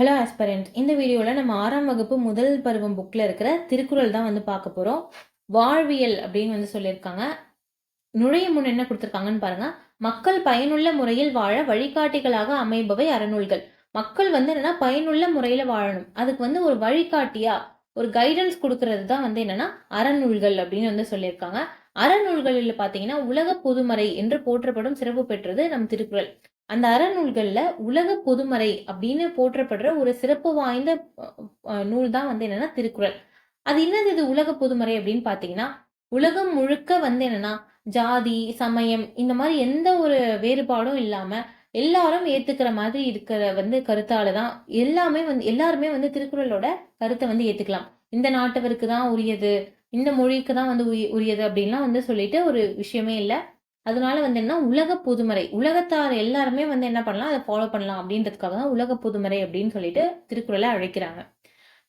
Hello aspirant இந்த வீடியோவில் நம்ம ஆறாம் வகுப்பு முதல் பருவம் புக்கில் இருக்கிற திருக்குறள் தான் வந்து பார்க்க போகிறோம் வாழ்வியல் அப்படின்னு வந்து சொல்லியிருக்காங்க. நுழைய முன் என்ன கொடுத்துருக்காங்கன்னு பாருங்கள் மக்கள் பயனுள்ள முறையில் வாழ வழிகாட்டிகளாக அமைபவை அறநூல்கள். மக்கள் வந்து என்னென்னா பயனுள்ள முறையில் வாழணும். அதுக்கு வந்து ஒரு வழிகாட்டியா ஒரு கைடன்ஸ் கொடுக்கறது தான் வந்து என்னென்னா அறநூல்கள் அப்படின்னு வந்து சொல்லியிருக்காங்க. அறநூல்களில் பார்த்தீங்கன்னா உலக பொதுமறை என்று போற்றப்படும் சிறப்பு பெற்றது நம் திருக்குறள். அந்த அறநூல்களில் உலக பொதுமறை அப்படின்னு போற்றப்படுற ஒரு சிறப்பு வாய்ந்த நூல் தான் வந்து என்னன்னா திருக்குறள். அது என்னது இது உலக பொதுமறை அப்படின்னு பார்த்தீங்கன்னா உலகம் முழுக்க வந்து என்னன்னா ஜாதி சமயம் இந்த மாதிரி எந்த ஒரு வேறுபாடும் இல்லாமல் எல்லாரும் ஏத்துக்கிற மாதிரி இருக்கிற வந்து கருத்தால தான் எல்லாமே வந்து எல்லாருமே வந்து திருக்குறளோட கருத்தை வந்து ஏத்துக்கலாம். இந்த நாட்டவருக்கு தான் உரியது இந்த மொழிக்கு தான் வந்து உரி- உரியது அப்படின்லாம் வந்து சொல்லிட்டு ஒரு விஷயமே இல்லை. அதனால வந்து என்ன உலக பொதுமறை உலகத்தார் எல்லாருமே வந்து என்ன பண்ணலாம் அதை ஃபாலோ பண்ணலாம் அப்படின்றதுக்காக தான் உலக பொதுமறை அப்படின்னு சொல்லிட்டு திருக்குறளை அழைக்கிறாங்க.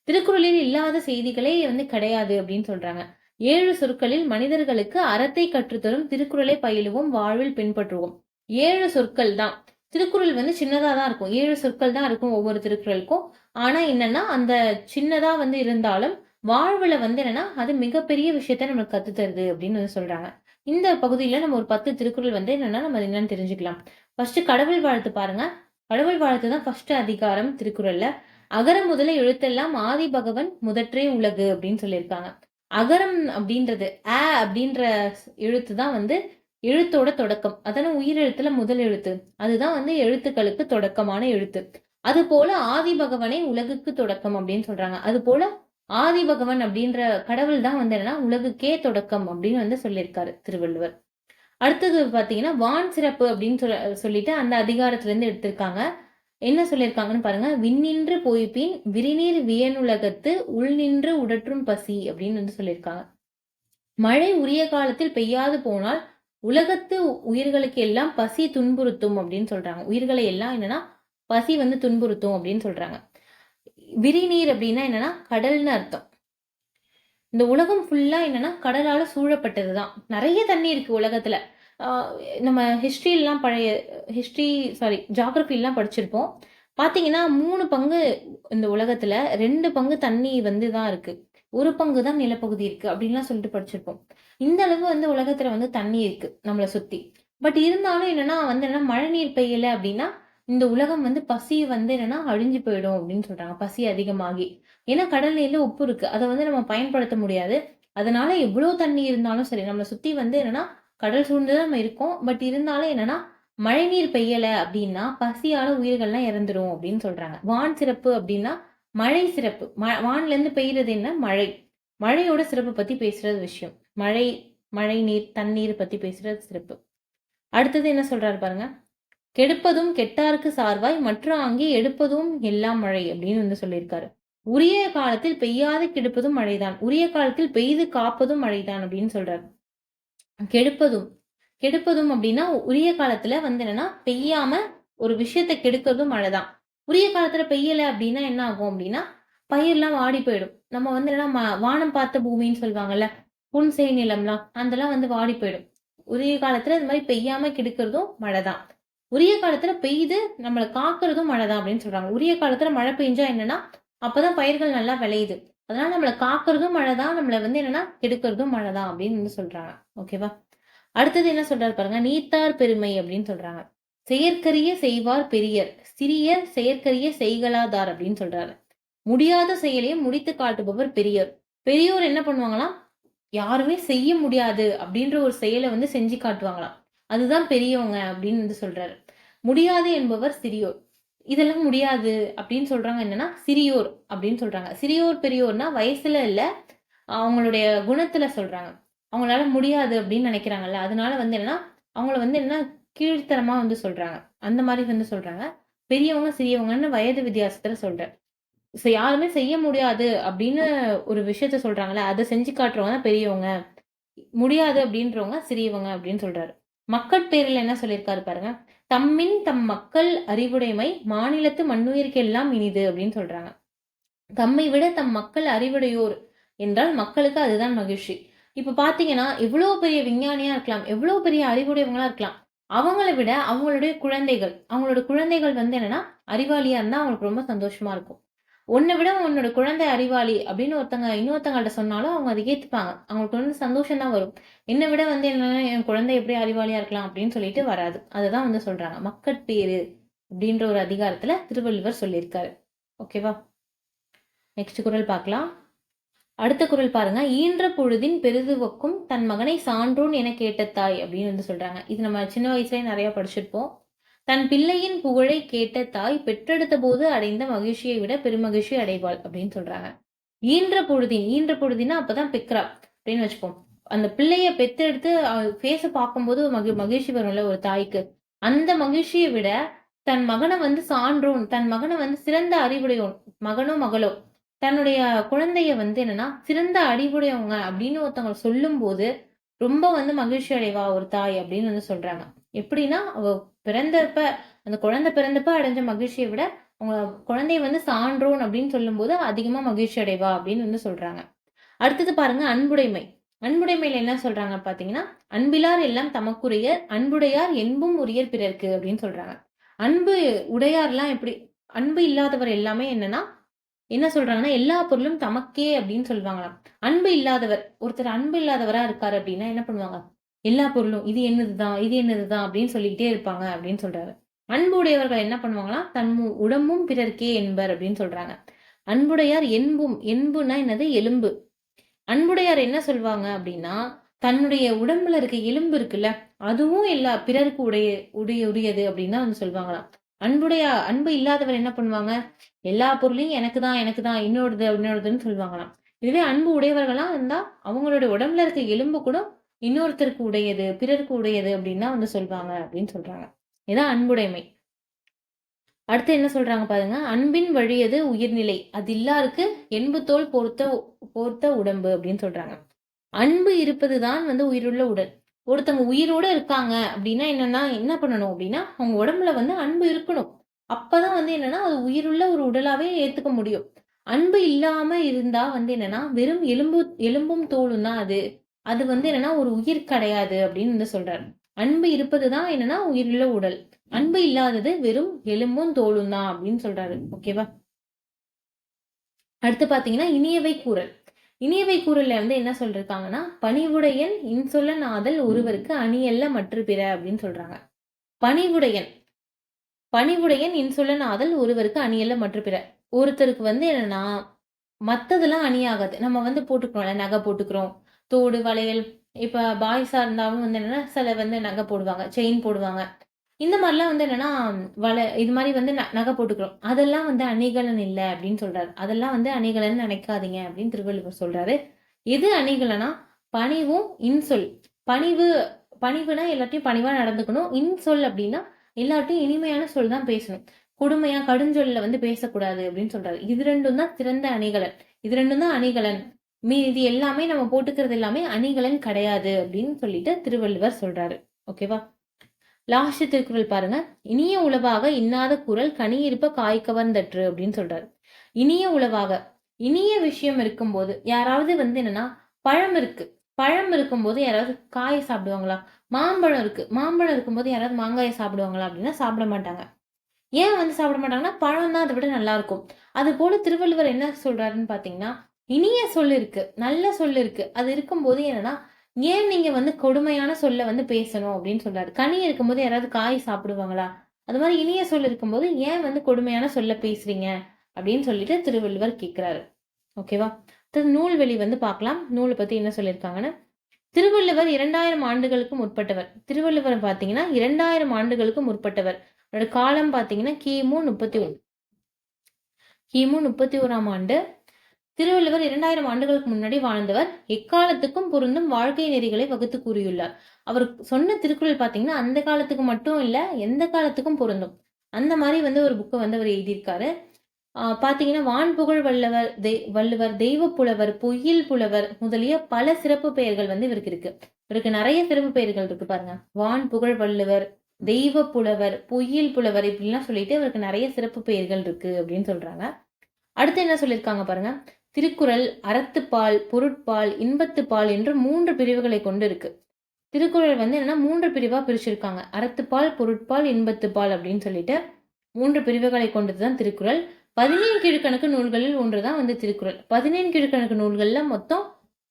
திருக்குறளில் இல்லாத செய்திகளே வந்து கிடையாது அப்படின்னு சொல்றாங்க. ஏழு சொற்களில் மனிதர்களுக்கு அறத்தை கற்றுத்தரும் திருக்குறளை பயிலுவோம் வாழ்வில் பின்பற்றுவோம். ஏழு சொற்கள் தான். திருக்குறள் வந்து சின்னதா தான் இருக்கும். ஏழு சொற்கள் தான் இருக்கும் ஒவ்வொரு திருக்குறளுக்கும். ஆனா என்னன்னா அந்த சின்னதா வந்து இருந்தாலும் வாழ்வுல வந்து என்னன்னா அது மிகப்பெரிய விஷயத்த நம்மளுக்கு கத்து தருது அப்படின்னு வந்து சொல்றாங்க. இந்த பகுதியில நம்ம ஒரு பத்து திருக்குறள் வந்து என்னென்னா நம்ம என்னென்னு என்னன்னு தெரிஞ்சுக்கலாம். ஃபர்ஸ்ட் கடவுள் வாழ்த்து பாருங்க. கடவுள் வாழ்த்து தான் ஃபர்ஸ்ட் அதிகாரம் திருக்குறள்ல. அகர முதல எழுத்தெல்லாம் ஆதி பகவன் முதற்றே உலகு அப்படின்னு சொல்லியிருக்காங்க. அகரம் அப்படின்றது அ அப்படின்ற எழுத்து தான் வந்து எழுத்தோட தொடக்கம். அதான உயிரெழுத்துல முதல் எழுத்து. அதுதான் வந்து எழுத்துக்களுக்கு தொடக்கமான எழுத்து. அது போல ஆதி பகவனை உலகுக்கு தொடக்கம் அப்படின்னு சொல்றாங்க. அது போல ஆதி பகவன் அப்படின்ற கடவுள் தான் வந்து என்னன்னா உலகுக்கே தொடக்கம் அப்படின்னு வந்து சொல்லியிருக்காரு திருவள்ளுவர். அடுத்தது பாத்தீங்கன்னா வான் சிறப்பு அப்படின்னு சொல்ல சொல்லிட்டு அந்த அதிகாரத்துலேருந்து எடுத்திருக்காங்க. என்ன சொல்லியிருக்காங்கன்னு பாருங்க. விண்ணின்று போய்பின் விரிநீர் வியனுலகத்து உள்நின்று உடற்றும் பசி அப்படின்னு வந்து சொல்லியிருக்காங்க. மழை உரிய காலத்தில் பெய்யாது போனால் உலகத்து உயிர்களுக்கு எல்லாம் பசி துன்புறுத்தும் அப்படின்னு சொல்றாங்க. உயிர்களை எல்லாம் என்னன்னா பசி வந்து துன்புறுத்தும் அப்படின்னு சொல்றாங்க. விரிநீர் அப்படின்னா என்னன்னா கடல்னு அர்த்தம். இந்த உலகம் ஃபுல்லா என்னன்னா கடலால சூழப்பட்டது தான் நிறைய தண்ணி இருக்கு உலகத்துல. நம்ம ஹிஸ்ட்ரியெல்லாம் பழைய ஹிஸ்ட்ரி சாரி ஜாகிரபிலாம் படிச்சிருப்போம். பார்த்தீங்கன்னா மூணு பங்கு இந்த உலகத்துல ரெண்டு பங்கு தண்ணி வந்து தான் இருக்கு. ஒரு பங்கு தான் நிலப்பகுதி இருக்கு அப்படின்லாம் சொல்லிட்டு படிச்சிருப்போம். இந்த அளவு வந்து உலகத்துல வந்து தண்ணி இருக்கு நம்மளை சுத்தி. பட் இருந்தாலும் என்னன்னா வந்து என்னன்னா மழை நீர் பெய்யல அப்படின்னா இந்த உலகம் வந்து பசி வந்து என்னன்னா அழிஞ்சு போயிடும் அப்படின்னு சொல்றாங்க. பசி அதிகமாகி. ஏன்னா கடல் உப்பு இருக்கு. அதை வந்து நம்ம பயன்படுத்த முடியாது. அதனால எவ்வளவு தண்ணி இருந்தாலும் சரி நம்மளை சுத்தி வந்து என்னன்னா கடல் சூழ்ந்துதான் நம்ம இருக்கோம். பட் இருந்தாலும் என்னன்னா மழை நீர் பெய்யல அப்படின்னா பசியால உயிர்கள்லாம் இறந்துரும் அப்படின்னு சொல்றாங்க. வான் சிறப்பு அப்படின்னா மழை சிறப்பு. ம- வான்ல இருந்து பெய்யறது என்ன? மழை. மழையோட சிறப்பு பத்தி பேசுறது விஷயம். மழை மழை நீர் தண்ணீர் பத்தி பேசுறது சிறப்பு. அடுத்தது என்ன சொல்றாரு பாருங்க? கெடுப்பதும் கெட்டாருக்கு சார்வாய் மற்ற அங்கே எடுப்பதும் எல்லாம் மழை அப்படின்னு வந்து சொல்லியிருக்காரு. உரிய காலத்தில் பெய்யாது கெடுப்பதும் மழைதான். உரிய காலத்தில் பெய்து காப்பதும் மழைதான் அப்படின்னு சொல்றாரு. கெடுப்பதும் கெடுப்பதும் அப்படின்னா உரிய காலத்துல வந்து என்னன்னா பெய்யாம ஒரு விஷயத்தை கெடுக்கிறதும் மழைதான். உரிய காலத்துல பெய்யல அப்படின்னா என்ன ஆகும் அப்படின்னா பயிர்லாம் வாடி போயிடும். நம்ம வந்து என்னன்னா வானம் பார்த்த பூமின்னு சொல்லுவாங்கல்ல புன்செய் நிலம்லாம் அதெல்லாம் வந்து வாடி போயிடும். உரிய காலத்துல இது மாதிரி பெய்யாம கெடுக்கிறதும் மழைதான். உரிய காலத்துல பெய்து நம்மளை காக்குறதும் மழைதான் அப்படின்னு சொல்றாங்க. உரிய காலத்துல மழை பெஞ்சா என்னன்னா அப்பதான் பயிர்கள் நல்லா விளையுது. அதனால நம்மளை காக்குறதும் மழைதான் நம்மளை வந்து என்னன்னா கெடுக்கிறதும் மழைதான் அப்படின்னு வந்து சொல்றாங்க. ஓகேவா அடுத்தது என்ன சொல்றாரு பாருங்க நீத்தார் பெருமை அப்படின்னு சொல்றாங்க. செயற்கரிய செய்வார் பெரியர் சிறியர் செயற்கரிய செய்கலாதார் அப்படின்னு சொல்றாரு. முடியாத செயலையும் முடித்து காட்டுபவர் பெரியர். பெரியோர் என்ன பண்ணுவாங்களாம்? யாருமே செய்ய முடியாது அப்படின்ற ஒரு செயலை வந்து செஞ்சு காட்டுவாங்களாம். அதுதான் பெரியவங்க அப்படின்னு வந்து சொல்கிறாரு முடியாது என்பவர் சிறியோர். இதெல்லாம் முடியாது அப்படின்னு சொல்கிறாங்க என்னன்னா சிறியோர் அப்படின்னு சொல்கிறாங்க சிறியோர் பெரியோர்னா வயசில் இல்லை அவங்களுடைய குணத்தில் சொல்கிறாங்க அவங்களால முடியாது அப்படின்னு நினைக்கிறாங்கல்ல அதனால வந்து என்னன்னா அவங்கள வந்து என்ன கீழ்த்தரமாக வந்து சொல்கிறாங்க அந்த மாதிரி வந்து சொல்கிறாங்க பெரியவங்க சிறியவங்கன்னு வயது வித்தியாசத்தில் சொல்கிறேன் ஸோ யாருமே செய்ய முடியாது அப்படின்னு ஒரு விஷயத்த சொல்கிறாங்களே அதை செஞ்சு காட்டுறவங்க தான் பெரியவங்க. முடியாது அப்படின்றவங்க சிறியவங்க அப்படின்னு சொல்கிறாரு மக்கட்பேரில் என்ன சொல்லியிருக்காரு பாருங்க? தம்மின் தம் மக்கள் அறிவுடைமை மாநிலத்து மண்ணுயிர்க்கெல்லாம் இனிது அப்படின்னு சொல்றாங்க. தம்மை விட தம் மக்கள் அறிவுடையோர் என்றால் மக்களுக்கு அதுதான் மகிழ்ச்சி. இப்போ பார்த்தீங்கன்னா எவ்வளோ பெரிய விஞ்ஞானியாக இருக்கலாம் எவ்வளோ பெரிய அறிவுடையவங்களா இருக்கலாம். அவங்கள விட அவங்களுடைய குழந்தைகள் அவங்களோட குழந்தைகள் வந்து என்னன்னா அறிவாளியாக இருந்தால் அவங்களுக்கு ரொம்ப சந்தோஷமா இருக்கும். உன்னை விட உன்னோட குழந்தை அறிவாளி அப்படின்னு ஒருத்தங்க இன்னொருத்தங்கள்ட்ட சொன்னாலும் அவங்க அதை ஏற்றுப்பாங்க அவங்களுக்கு வந்து சந்தோஷம் தான் வரும். என்னை விட வந்து என்னன்னா என் குழந்தை எப்படி அறிவாளியா இருக்கலாம் அப்படின்னு சொல்லிட்டு வராது. அதுதான் வந்து சொல்றாங்க. மக்கட்பேறு அப்படின்ற ஒரு அதிகாரத்துல திருவள்ளுவர் சொல்லியிருக்காரு. ஓகேவா நெக்ஸ்ட் குரல் பார்க்கலாம். அடுத்த குரல் பாருங்க. ஈன்ற பொழுதின் பெருதுவக்கும் தன் மகனை சான்றோன் என கேட்ட தாய் அப்படின்னு வந்து சொல்றாங்க. இது நம்ம சின்ன வயசுலயே நிறைய படிச்சிருப்போம். தன் பிள்ளையின் புகழை கேட்ட தாய் பெற்றெடுத்த போது அடைந்த மகிழ்ச்சியை விட பெருமகிழ்ச்சி அடைவாள் அப்படின்னு சொல்றாங்க. ஈன்ற பொழுதின் ஈன்ற பொழுதினா அப்பதான் பெக்ரா அப்படின்னு வச்சுப்போம். அந்த பிள்ளைய பெத்தெடுத்து பேச பார்க்கும்போது மகி மகிழ்ச்சி வரும்ல ஒரு தாய்க்கு. அந்த மகிழ்ச்சியை விட தன் மகனை வந்து சான்றோன் தன் மகனை வந்து சிறந்த அறிவுடையோன் மகனோ மகளோ தன்னுடைய குழந்தைய வந்து என்னன்னா சிறந்த அறிவுடையவங்க அப்படின்னு ஒருத்தவங்க சொல்லும் போது ரொம்ப வந்து மகிழ்ச்சி அடைவா ஒரு தாய் அப்படின்னு வந்து சொல்றாங்க. எப்படின்னா அவ பிறந்தப்ப அந்த குழந்தை பிறந்தப்ப அடைஞ்ச மகிழ்ச்சியை விட அவங்க குழந்தைய வந்து சான்றோன் அப்படின்னு சொல்லும்போது அதிகமாக மகிழ்ச்சி அடைவா அப்படின்னு வந்து சொல்றாங்க. அடுத்தது பாருங்க அன்புடைமை. அன்புடைமையில என்ன சொல்றாங்க பாத்தீங்கன்னா அன்பிலார் எல்லாம் தமக்குரிய அன்புடையார் என்பும் உரியர் பிறர்க்கு அப்படின்னு சொல்றாங்க. அன்பு உடையார்லாம் எப்படி அன்பு இல்லாதவர் எல்லாமே என்னன்னா என்ன சொல்றாங்கன்னா எல்லா பொருளும் தமக்கே அப்படின்னு சொல்லுவாங்களாம். அன்பு இல்லாதவர் ஒருத்தர் அன்பு இல்லாதவரா இருக்காரு அப்படின்னா என்ன பண்ணுவாங்க? எல்லா பொருளும் இது என்னதுதான் இது என்னதுதான் அப்படின்னு சொல்லிக்கிட்டே இருப்பாங்க அப்படின்னு சொல்றாரு. அன்பு உடையவர்கள் என்ன பண்ணுவாங்கன்னா தன் உடம்பும் பிறர்க்கே என்பர் அப்படின்னு சொல்றாங்க. அன்புடையார் என்பும் என்புனா என்னது? எலும்பு. அன்புடையார் என்ன சொல்லுவாங்க அப்படின்னா தன்னுடைய உடம்புல இருக்க எலும்பு இருக்குல்ல அதுவும் எல்லா பிறருக்கு உடைய உடைய உரியது அப்படின்னு தான் வந்து சொல்லுவாங்களாம் அன்புடைய அன்பு இல்லாதவர் என்ன பண்ணுவாங்க? எல்லா பொருளையும் எனக்கு தான் எனக்கு தான் இன்னொருது இன்னொருதுன்னு சொல்லுவாங்களாம் இதுவே அன்பு உடையவர்களா இருந்தா அவங்களோட உடம்புல இருக்க எலும்பு கூட இன்னொருத்தருக்கு உடையது பிறருக்கு உடையது அப்படின்னு வந்து சொல்லுவாங்க அப்படின்னு சொல்றாங்க. இதான் அன்புடைமை. அடுத்து என்ன சொல்றாங்க பாருங்க அன்பின் வழியது உயிர்நிலை. அது இல்லாருக்கு என்பு தோல் பொறுத்த பொறுத்த உடம்பு அப்படின்னு சொல்றாங்க. அன்பு இருப்பது தான் வந்து உயிருள்ள உடல். ஒருத்தவங்க உயிரோட இருக்காங்க அப்படின்னா என்னன்னா என்ன பண்ணணும் அப்படின்னா அவங்க உடம்புல வந்து அன்பு இருக்கணும். அப்பதான் வந்து என்னன்னா அது உயிருள்ள ஒரு உடலாவே ஏத்துக்க முடியும். அன்பு இல்லாம இருந்தா வந்து என்னன்னா வெறும் எலும்பு எலும்பும் தோலும் தான் அது. அது வந்து என்னன்னா ஒரு உயிர் கிடையாது அப்படின்னு வந்து சொல்றாரு. அன்பு இருப்பது தான் என்னன்னா உயிருள்ள உடல். அன்பு இல்லாதது வெறும் எலும்பும் தோலும் தான் அப்படின்னு சொல்றாரு. ஓகேவா அடுத்து பாத்தீங்கன்னா இனியவை கூறல். இனியவை கூறல்ல வந்து என்ன சொல்றாங்கன்னா பணிவுடையன் இன்சொல்ல நாதல் ஒருவருக்கு அணியல்ல மற்ற பிற அப்படின்னு சொல்றாங்க. பணிவுடையன். பணிவுடையன் இன்சொல்ல நாதல் ஒருவருக்கு அணியல்ல மற்ற பிற. ஒருத்தருக்கு வந்து என்னன்னா மத்ததெல்லாம் அணியாகாது. நம்ம வந்து போட்டுக்கிறோம்ல நகை போட்டுக்கிறோம். தோடு வளையல் இப்போ பாய்ஸாக இருந்தாலும் வந்து என்னென்னா சில வந்து நகை போடுவாங்க செயின் போடுவாங்க. இந்த மாதிரிலாம் வந்து என்னன்னா வள இது மாதிரி வந்து நகை போட்டுக்கிறோம். அதெல்லாம் வந்து அணிகலன் இல்லை அப்படின்னு சொல்கிறாரு அதெல்லாம் வந்து அணிகலன் நினைக்காதீங்க அப்படின்னு திருவள்ளுவர் சொல்கிறாரு எது அணிகலனா பணிவும் இன்சொல். பணிவு பணிவுனா எல்லாத்தையும் பணிவாக நடந்துக்கணும். இன்சொல் அப்படின்னா எல்லாத்தையும் இனிமையான சொல் தான் பேசணும். கொடுமையாக கடுஞ்சொல்ல வந்து பேசக்கூடாது அப்படின்னு சொல்கிறாரு இது ரெண்டும் தான் சிறந்த அணிகலன். இது ரெண்டும் தான் அணிகலன். மீதி எல்லாமே நம்ம போட்டுக்கிறது எல்லாமே அணிகலன் கிடையாது அப்படின்னு சொல்லிட்டு திருவள்ளுவர் சொல்றாரு. ஓகேவா லாஸ்ட் திருக்குறள் பாருங்க. இனிய உளவாக இன்னாத குரல் கனி இருப்ப காய் கவர்ந்தற்று அப்படின்னு சொல்றாரு. இனிய உளவாக இனிய விஷயம் இருக்கும்போது யாராவது வந்து என்னன்னா பழம் இருக்கு. பழம் இருக்கும்போது யாராவது காய் சாப்பிடுவாங்களா? மாம்பழம் இருக்கு. மாம்பழம் இருக்கும்போது யாராவது மாங்காயை சாப்பிடுவாங்களா அப்படின்னா சாப்பிட மாட்டாங்க. ஏன் வந்து சாப்பிட மாட்டாங்கன்னா பழம் தான் அதை விட நல்லா இருக்கும். அது போல திருவள்ளுவர் என்ன சொல்றாருன்னு பாத்தீங்கன்னா இனிய சொல் இருக்கு நல்ல சொல் இருக்கு. அது இருக்கும்போது என்னன்னா ஏன் நீங்க வந்து கொடுமையான சொல்ல வந்து பேசணும் அப்படின்னு சொல்றாரு. கனி இருக்கும்போது யாராவது காய் சாப்பிடுவாங்களா? அது மாதிரி இனிய சொல் இருக்கும்போது ஏன் வந்து கொடுமையான சொல்ல பேசுறீங்க? அப்படின்னு சொல்லிட்டு திருவள்ளுவர் கேட்கிறாரு ஓகேவா நூல்வெளி வந்து பார்க்கலாம். நூலை பத்தி என்ன சொல்லியிருக்காங்கன்னு திருவள்ளுவர் இரண்டாயிரம் ஆண்டுகளுக்கு முற்பட்டவர். திருவள்ளுவர் பாத்தீங்கன்னா இரண்டாயிரம் ஆண்டுகளுக்கு முற்பட்டவர். அவரோட காலம் பாத்தீங்கன்னா கிமு முப்பத்தி ஒன்று. கிமு முப்பத்தி ஓராம் ஆண்டு திருவள்ளுவர் இரண்டாயிரம் ஆண்டுகளுக்கு முன்னாடி வாழ்ந்தவர். எக்காலத்துக்கும் பொருந்தும் வாழ்க்கை நெறிகளை வகுத்து கூறியுள்ளார். அவர் சொன்ன திருக்குறள் பார்த்தீங்கன்னா அந்த காலத்துக்கு மட்டும் இல்லை எந்த காலத்துக்கும் பொருந்தும். அந்த மாதிரி வந்து ஒரு புக்கை வந்து அவர் எழுதியிருக்காரு. பார்த்தீங்கன்னா வான் புகழ் வல்லவர் தெய் வள்ளுவர் தெய்வ புலவர் பொய்யில் புலவர் முதலிய பல சிறப்பு பெயர்கள் வந்து இவருக்கு இருக்கு. இவருக்கு நிறைய சிறப்பு பெயர்கள் இருக்கு பாருங்க. வான் புகழ் வள்ளுவர் தெய்வ புலவர் பொய்யில் புலவர் இப்படிலாம் சொல்லிட்டு இவருக்கு நிறைய சிறப்பு பெயர்கள் இருக்கு அப்படின்னு சொல்றாங்க. அடுத்து என்ன சொல்லியிருக்காங்க பாருங்க. திருக்குறள் அறத்துப்பால் பொருட்பால் இன்பத்துப்பால் என்று மூன்று பிரிவுகளை கொண்டு இருக்கு திருக்குறள் வந்து என்னன்னா மூன்று பிரிவா பிரிச்சிருக்காங்க. அறத்துப்பால் பொருட்பால் இன்பத்துப்பால் அப்படின்னு சொல்லிட்டு மூன்று பிரிவுகளை கொண்டது தான் திருக்குறள். பதினேழு கீழ்கணக்கு நூல்களில் ஒன்று தான் வந்து திருக்குறள். பதினேழு கீழ்கணக்கு நூல்கள்ல மொத்தம்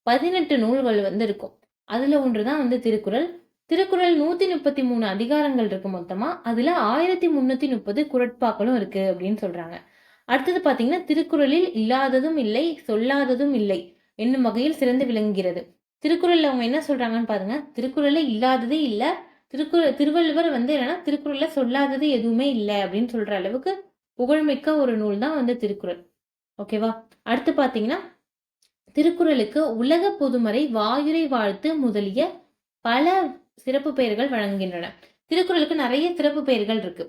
பதினெட்டு நூல்கள் வந்து இருக்கும். அதுல ஒன்று தான் வந்து திருக்குறள். திருக்குறள் நூத்தி முப்பத்தி மூணு அதிகாரங்கள் இருக்கு மொத்தமா. அதுல ஆயிரத்தி முன்னூத்தி முப்பது குரட்பாக்களும் இருக்கு அப்படின்னு சொல்றாங்க. அடுத்தது பார்த்தீங்கன்னா திருக்குறளில் இல்லாததும் இல்லை சொல்லாததும் இல்லை என்னும் வகையில் சிறந்து விளங்குகிறது. திருக்குறளில் அவங்க என்ன சொல்கிறாங்கன்னு பாருங்க. திருக்குறளில் இல்லாததே இல்லை. திருக்குறள் திருவள்ளுவர் வந்து என்னன்னா திருக்குறளில் சொல்லாதது எதுவுமே இல்லை அப்படின்னு சொல்கிற அளவுக்கு புகழ்மிக்க ஒரு நூல் தான் வந்து திருக்குறள். ஓகேவா அடுத்து பார்த்தீங்கன்னா திருக்குறளுக்கு உலக பொதுமறை வாயுரை வாழ்த்து முதலிய பல சிறப்பு பெயர்கள் வழங்குகின்றன. திருக்குறளுக்கு நிறைய சிறப்பு பெயர்கள் இருக்கு.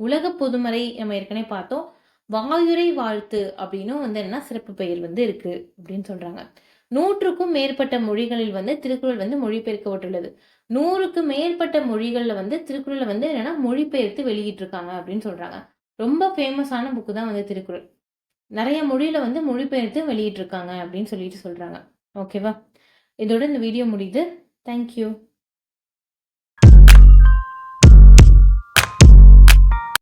உலக பொதுமறை நம்ம ஏற்கனவே பார்த்தோம். வாயுரை வாழ்த்து அப்படின்னும் வந்து என்னன்னா சிறப்பு பெயர் வந்து இருக்கு அப்படின்னு சொல்றாங்க. நூற்றுக்கும் மேற்பட்ட மொழிகளில் வந்து திருக்குறள் வந்து மொழிபெயர்க்கப்பட்டுள்ளது. நூறுக்கு மேற்பட்ட மொழிகளில் வந்து திருக்குறளை வந்து என்னன்னா மொழிபெயர்த்து வெளியிட்டிருக்காங்க அப்படின்னு சொல்றாங்க. ரொம்ப ஃபேமஸான புக்கு தான் வந்து திருக்குறள். நிறைய மொழியில வந்து மொழிபெயர்த்து வெளியிட்டிருக்காங்க அப்படின்னு சொல்லிட்டு சொல்றாங்க. ஓகேவா இதோட இந்த வீடியோ முடியுது. தேங்க்யூ